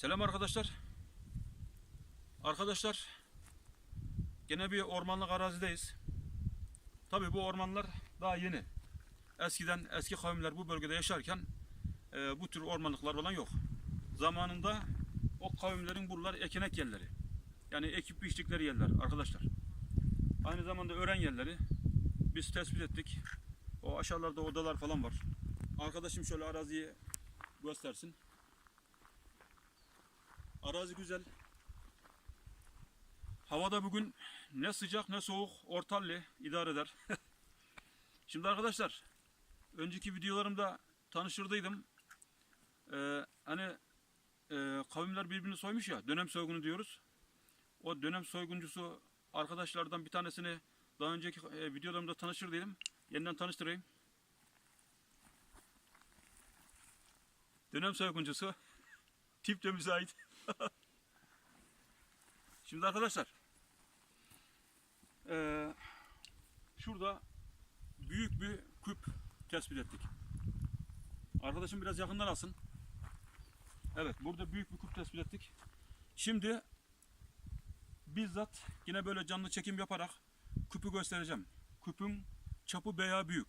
Selam arkadaşlar. Arkadaşlar gene bir ormanlık arazideyiz. Tabi bu ormanlar daha yeni. Eskiden eski kavimler bu bölgede yaşarken e, bu tür ormanlıklar falan yok. Zamanında o kavimlerin buralar ekenek yerleri. Yani ekip biçtikleri yerler arkadaşlar. Aynı zamanda öğren yerleri. Biz tespit ettik. O aşağılarda odalar falan var. Arkadaşım şöyle araziyi göstersin. Arazi güzel. Havada bugün ne sıcak ne soğuk ortalli idare eder. Şimdi arkadaşlar önceki videolarımda tanıştırdıydım. Ee, hani e, kavimler birbirini soymuş ya dönem soygunu diyoruz. O dönem soyguncusu arkadaşlardan bir tanesini daha önceki e, videolarımda tanıştırdıydım. Yeniden tanıştırayım. Dönem soyguncusu tip de müsait. Şimdi arkadaşlar eee, şurada büyük bir küp tespit ettik. Arkadaşım biraz yakından alsın. Evet burada büyük bir küp tespit ettik. Şimdi bizzat yine böyle canlı çekim yaparak küpü göstereceğim. Küpün çapı veya büyük.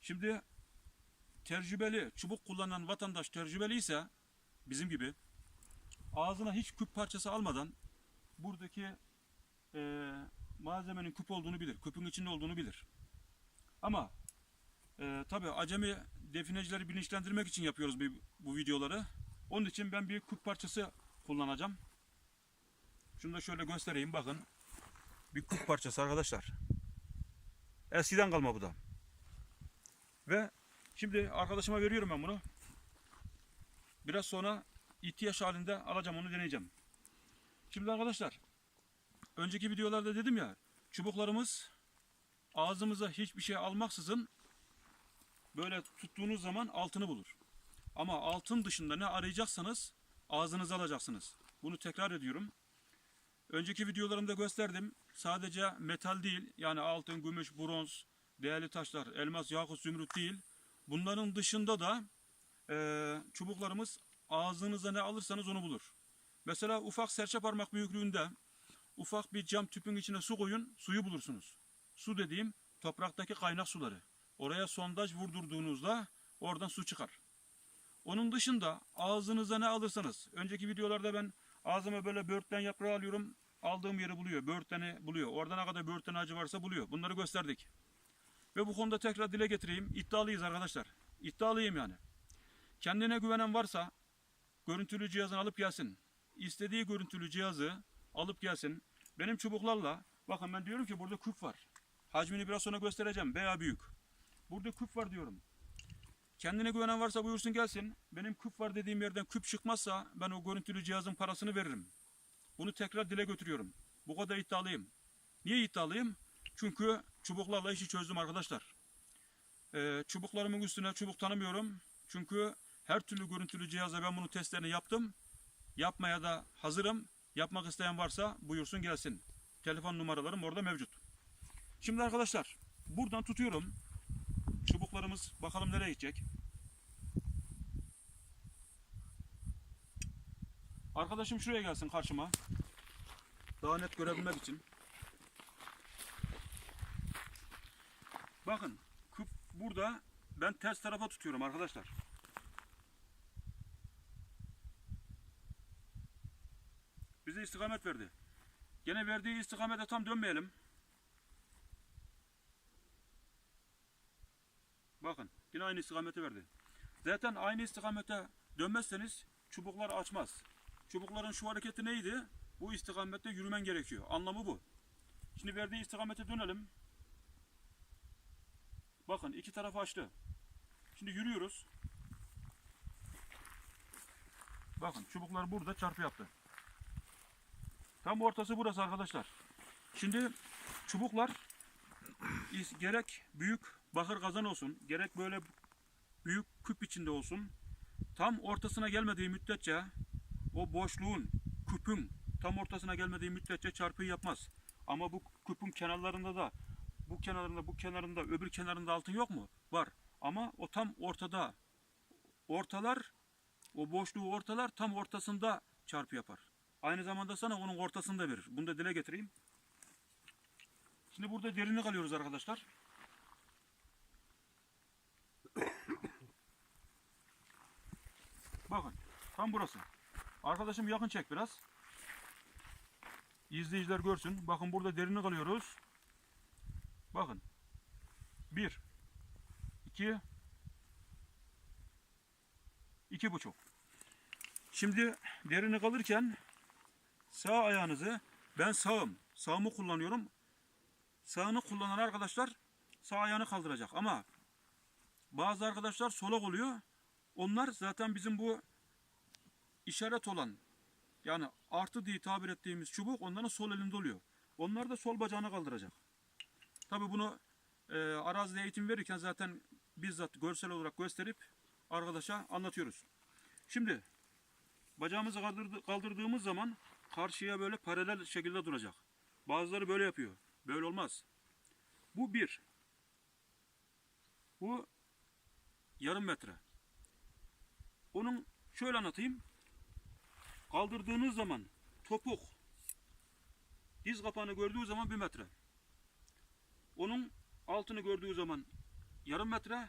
Şimdi tecrübeli çubuk kullanan vatandaş tecrübeli ise bizim gibi ağzına hiç küp parçası almadan buradaki e, malzemenin küp olduğunu bilir. Küpün içinde olduğunu bilir. Ama e, tabi acemi definecileri bilinçlendirmek için yapıyoruz bu, bu videoları. Onun için ben bir küp parçası kullanacağım. Şunu da şöyle göstereyim bakın. Bir küp parçası arkadaşlar. Eskiden kalma bu da. Ve şimdi arkadaşıma veriyorum ben bunu. Biraz sonra ihtiyaç halinde alacağım onu deneyeceğim. Şimdi arkadaşlar önceki videolarda dedim ya çubuklarımız ağzımıza hiçbir şey almaksızın böyle tuttuğunuz zaman altını bulur. Ama altın dışında ne arayacaksanız ağzınıza alacaksınız. Bunu tekrar ediyorum. Önceki videolarımda gösterdim. Sadece metal değil yani altın, gümüş, bronz, değerli taşlar, elmas, yakut, zümrüt değil. Bunların dışında da eee, çubuklarımız ağzınıza ne alırsanız onu bulur. Mesela ufak serçe parmak büyüklüğünde ufak bir cam tüpün içine su koyun, suyu bulursunuz. Su dediğim topraktaki kaynak suları. Oraya sondaj vurdurduğunuzda oradan su çıkar. Onun dışında ağzınıza ne alırsanız, önceki videolarda ben ağzıma böyle böğürtlen yaprağı alıyorum, aldığım yeri buluyor, böğürtleni buluyor. Orada ne kadar böğürtlen acı varsa buluyor. Bunları gösterdik. Ve bu konuda tekrar dile getireyim. İddialıyız arkadaşlar. İddialıyım yani. Kendine güvenen varsa görüntülü cihazını alıp gelsin. İstediği görüntülü cihazı alıp gelsin. Benim çubuklarla bakın ben diyorum ki burada küp var. Hacmini biraz sonra göstereceğim. Veya büyük. Burada küp var diyorum. Kendine güvenen varsa buyursun gelsin. Benim küp var dediğim yerden küp çıkmazsa ben o görüntülü cihazın parasını veririm. Bunu tekrar dile götürüyorum. Bu kadar iddialıyım. Niye iddialıyım? Çünkü çubuklarla işi çözdüm arkadaşlar. Ee, çubuklarımın üstüne çubuk tanımıyorum. Çünkü her türlü görüntülü cihaza ben bunu testlerini yaptım. Yapmaya da hazırım. Yapmak isteyen varsa buyursun gelsin. Telefon numaralarım orada mevcut. Şimdi arkadaşlar buradan tutuyorum. Çubuklarımız bakalım nereye gidecek. Arkadaşım şuraya gelsin karşıma. Daha net görebilmek için. Bakın burada ben ters tarafa tutuyorum arkadaşlar. Bize istikamet verdi. Gene verdiği istikamete tam dönmeyelim. Bakın yine aynı istikameti verdi. Zaten aynı istikamete dönmezseniz çubuklar açmaz. Çubukların şu hareketi neydi? Bu istikamette yürümen gerekiyor. Anlamı bu. Şimdi verdiği istikamete dönelim. Bakın iki tarafı açtı. Şimdi yürüyoruz. Bakın çubuklar burada çarpı yaptı. Tam ortası burası arkadaşlar. Şimdi çubuklar gerek büyük bakır kazan olsun, gerek böyle büyük küp içinde olsun. Tam ortasına gelmediği müddetçe o boşluğun, küpün tam ortasına gelmediği müddetçe çarpıyı yapmaz. Ama bu küpün kenarlarında da bu kenarında, bu kenarında, öbür kenarında altın yok mu? Var. Ama o tam ortada. Ortalar o boşluğu ortalar tam ortasında çarpı yapar. Aynı zamanda sana onun ortasını da verir. Bunu da dile getireyim. Şimdi burada derinlik alıyoruz arkadaşlar. Bakın tam burası. Arkadaşım yakın çek biraz. İzleyiciler görsün. Bakın burada derinlik alıyoruz. Bakın. Bir. iki, iki buçuk. Şimdi derinlik alırken sağ ayağınızı ben sağım. Sağımı kullanıyorum. Sağını kullanan arkadaşlar sağ ayağını kaldıracak ama bazı arkadaşlar solak oluyor. Onlar zaten bizim bu işaret olan yani artı diye tabir ettiğimiz çubuk onların sol elinde oluyor. Onlar da sol bacağını kaldıracak. Tabi bunu e, arazide eğitim verirken zaten bizzat görsel olarak gösterip arkadaşa anlatıyoruz. Şimdi bacağımızı kaldırdı- kaldırdığımız zaman karşıya böyle paralel şekilde duracak. Bazıları böyle yapıyor. Böyle olmaz. Bu bir. Bu yarım metre. Onun şöyle anlatayım. Kaldırdığınız zaman topuk diz kapağını gördüğü zaman bir metre. Onun altını gördüğü zaman yarım metre.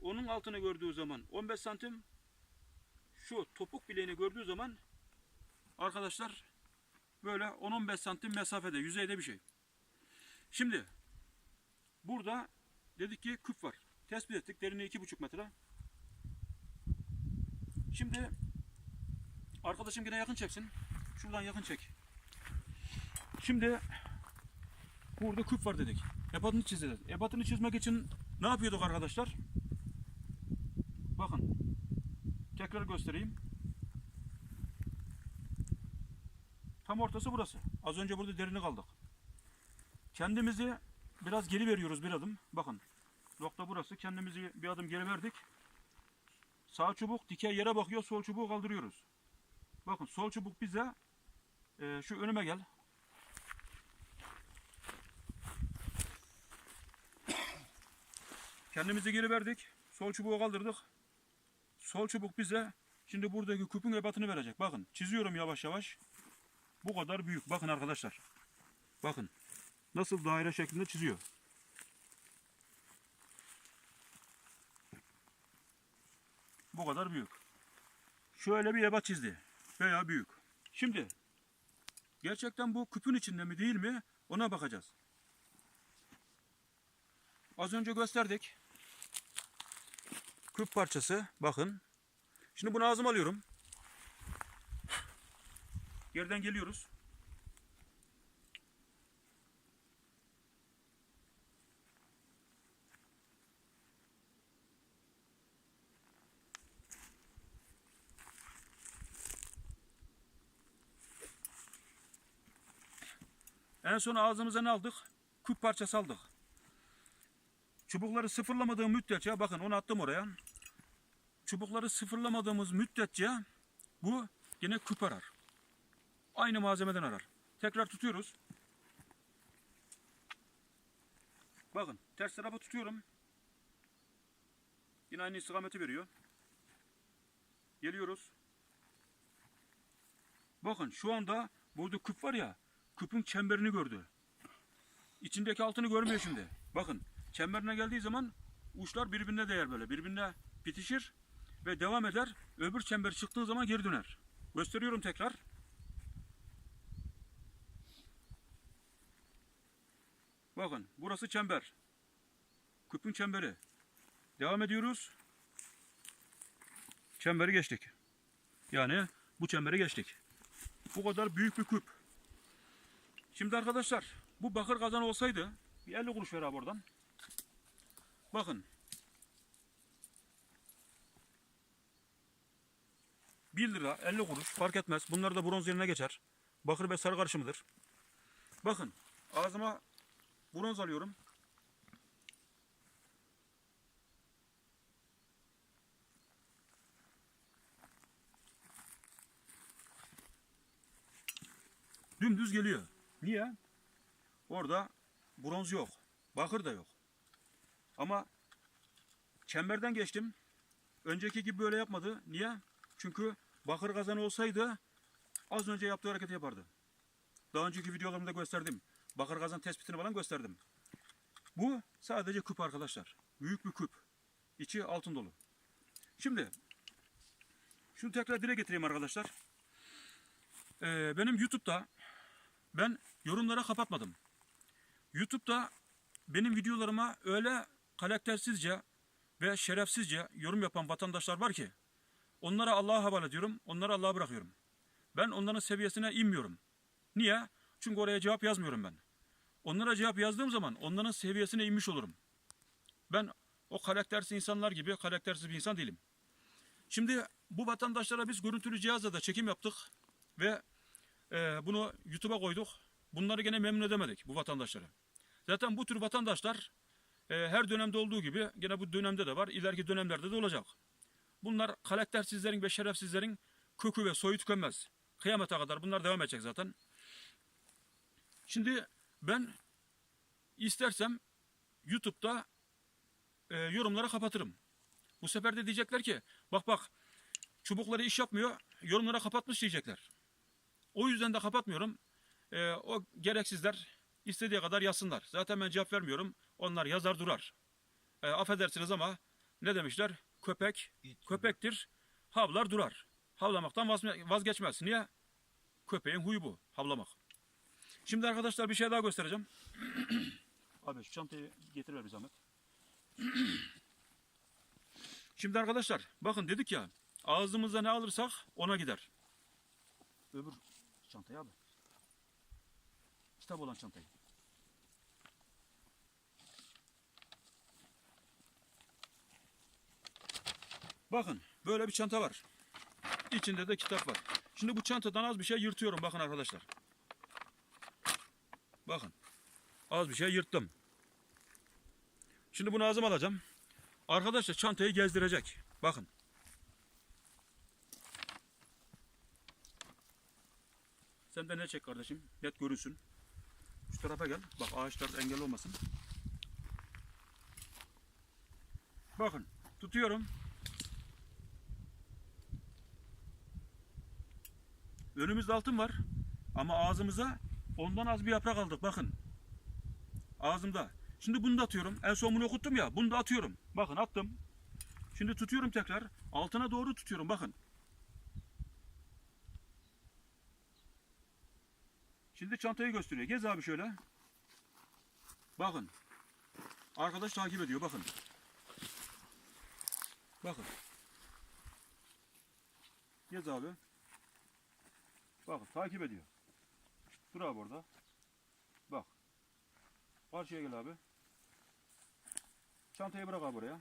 Onun altını gördüğü zaman 15 santim. Şu topuk bileğini gördüğü zaman arkadaşlar böyle 10-15 santim mesafede, yüzeyde bir şey. Şimdi burada dedik ki küp var. Tespit ettik. Derinliği 2,5 metre. Şimdi arkadaşım yine yakın çeksin. Şuradan yakın çek. Şimdi burada küp var dedik. Ebatını çizeceğiz. Ebatını çizmek için ne yapıyorduk arkadaşlar? Bakın. Tekrar göstereyim. Tam ortası burası. Az önce burada derinlik aldık. Kendimizi biraz geri veriyoruz bir adım. Bakın. Nokta burası. Kendimizi bir adım geri verdik. Sağ çubuk dikey yere bakıyor. Sol çubuğu kaldırıyoruz. Bakın sol çubuk bize e, şu önüme gel. Kendimizi geri verdik. Sol çubuğu kaldırdık. Sol çubuk bize şimdi buradaki küpün ebatını verecek. Bakın çiziyorum yavaş yavaş. Bu kadar büyük. Bakın arkadaşlar. Bakın. Nasıl daire şeklinde çiziyor. Bu kadar büyük. Şöyle bir ebat çizdi. Veya büyük. Şimdi gerçekten bu küpün içinde mi değil mi ona bakacağız. Az önce gösterdik. Küp parçası bakın. Şimdi bunu ağzıma alıyorum. Yerden geliyoruz. En son ağzımıza ne aldık? Küp parçası aldık. Çubukları sıfırlamadığım müddetçe bakın onu attım oraya. Çubukları sıfırlamadığımız müddetçe bu yine küp arar. Aynı malzemeden arar. Tekrar tutuyoruz. Bakın ters tarafa tutuyorum. Yine aynı istikameti veriyor. Geliyoruz. Bakın şu anda burada küp var ya küpün çemberini gördü. İçindeki altını görmüyor şimdi. Bakın çemberine geldiği zaman uçlar birbirine değer böyle. Birbirine bitişir ve devam eder. Öbür çember çıktığı zaman geri döner. Gösteriyorum tekrar. Bakın burası çember. Küpün çemberi. Devam ediyoruz. Çemberi geçtik. Yani bu çemberi geçtik. Bu kadar büyük bir küp. Şimdi arkadaşlar bu bakır kazan olsaydı bir 50 kuruş ver abi oradan. Bakın. 1 lira 50 kuruş fark etmez. Bunlar da bronz yerine geçer. Bakır ve sarı karışımıdır. Bakın ağzıma bronz alıyorum. Dümdüz geliyor. Niye? Orada bronz yok. Bakır da yok. Ama çemberden geçtim. Önceki gibi böyle yapmadı. Niye? Çünkü bakır kazanı olsaydı az önce yaptığı hareketi yapardı. Daha önceki videolarımda gösterdim. Bakır kazan tespitini falan gösterdim. Bu sadece küp arkadaşlar. Büyük bir küp. İçi altın dolu. Şimdi şunu tekrar dile getireyim arkadaşlar. Ee, benim YouTube'da ben yorumlara kapatmadım. YouTube'da benim videolarıma öyle karaktersizce ve şerefsizce yorum yapan vatandaşlar var ki onlara Allah'a havale ediyorum, onları Allah'a bırakıyorum. Ben onların seviyesine inmiyorum. Niye? Çünkü oraya cevap yazmıyorum ben. Onlara cevap yazdığım zaman onların seviyesine inmiş olurum. Ben o karaktersiz insanlar gibi karaktersiz bir insan değilim. Şimdi bu vatandaşlara biz görüntülü cihazla da çekim yaptık ve e, bunu YouTube'a koyduk. Bunları gene memnun edemedik bu vatandaşları. Zaten bu tür vatandaşlar e, her dönemde olduğu gibi gene bu dönemde de var, ileriki dönemlerde de olacak. Bunlar karaktersizlerin ve şerefsizlerin kökü ve soyu tükenmez. Kıyamete kadar bunlar devam edecek zaten. Şimdi ben istersem YouTube'da e, yorumları kapatırım. Bu sefer de diyecekler ki bak bak çubukları iş yapmıyor yorumlara kapatmış diyecekler. O yüzden de kapatmıyorum. E, o gereksizler istediği kadar yazsınlar. Zaten ben cevap vermiyorum. Onlar yazar durar. E, affedersiniz ama ne demişler? Köpek köpektir. Havlar durar. Havlamaktan vaz- vazgeçmez. Niye? Köpeğin huyu bu. Havlamak. Şimdi arkadaşlar bir şey daha göstereceğim. Abi şu çantayı getiriver bir zahmet. Şimdi arkadaşlar bakın dedik ya ağzımıza ne alırsak ona gider. Öbür çantayı abi. Kitap olan çantayı. Bakın böyle bir çanta var. İçinde de kitap var. Şimdi bu çantadan az bir şey yırtıyorum bakın arkadaşlar. Bakın. Az bir şey yırttım. Şimdi bunu ağzıma alacağım. Arkadaşlar çantayı gezdirecek. Bakın. Sen de ne çek kardeşim? Net görünsün. Şu tarafa gel. Bak ağaçlar engel olmasın. Bakın. Tutuyorum. Önümüzde altın var. Ama ağzımıza ondan az bir yaprak aldık. Bakın. Ağzımda. Şimdi bunu da atıyorum. En son bunu okuttum ya. Bunu da atıyorum. Bakın attım. Şimdi tutuyorum tekrar. Altına doğru tutuyorum. Bakın. Şimdi çantayı gösteriyor. Gez abi şöyle. Bakın. Arkadaş takip ediyor. Bakın. Bakın. Gez abi. Bakın takip ediyor. Dur abi orada. Bak. Karşıya gel abi. Çantayı bırak abi buraya.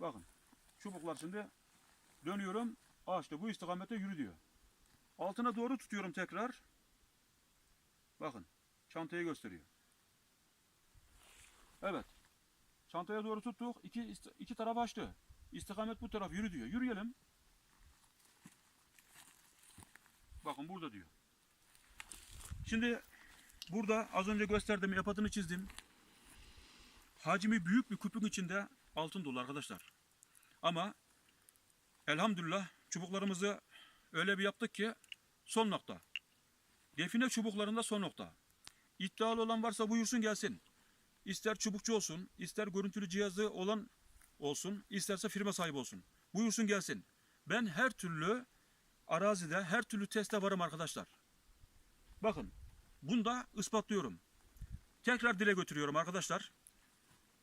Bakın. Çubuklar şimdi dönüyorum. Ağaçta bu istikamette yürü diyor. Altına doğru tutuyorum tekrar. Bakın. Çantayı gösteriyor. Evet. Çantaya doğru tuttuk. İki, iki taraf açtı. İstikamet bu taraf yürü diyor. Yürüyelim. Bakın burada diyor. Şimdi burada az önce gösterdim, yapatını çizdim. Hacmi büyük bir küpün içinde altın dolu arkadaşlar. Ama elhamdülillah çubuklarımızı öyle bir yaptık ki son nokta. Define çubuklarında son nokta. İddialı olan varsa buyursun gelsin. İster çubukçu olsun, ister görüntülü cihazı olan olsun, isterse firma sahibi olsun. Buyursun gelsin. Ben her türlü arazide, her türlü teste varım arkadaşlar. Bakın, bunda ispatlıyorum. Tekrar dile götürüyorum arkadaşlar.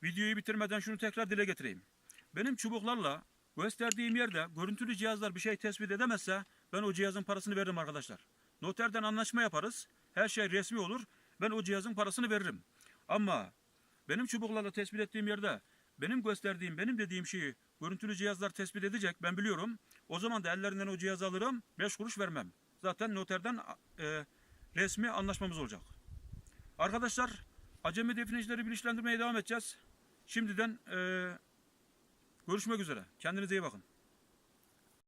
Videoyu bitirmeden şunu tekrar dile getireyim. Benim çubuklarla gösterdiğim yerde görüntülü cihazlar bir şey tespit edemezse ben o cihazın parasını veririm arkadaşlar. Noterden anlaşma yaparız. Her şey resmi olur. Ben o cihazın parasını veririm. Ama benim çubuklarla tespit ettiğim yerde benim gösterdiğim, benim dediğim şeyi görüntülü cihazlar tespit edecek ben biliyorum. O zaman da ellerinden o cihazı alırım, 5 kuruş vermem. Zaten noterden e, resmi anlaşmamız olacak. Arkadaşlar, acemi definecileri bilinçlendirmeye devam edeceğiz. Şimdiden e, görüşmek üzere. Kendinize iyi bakın.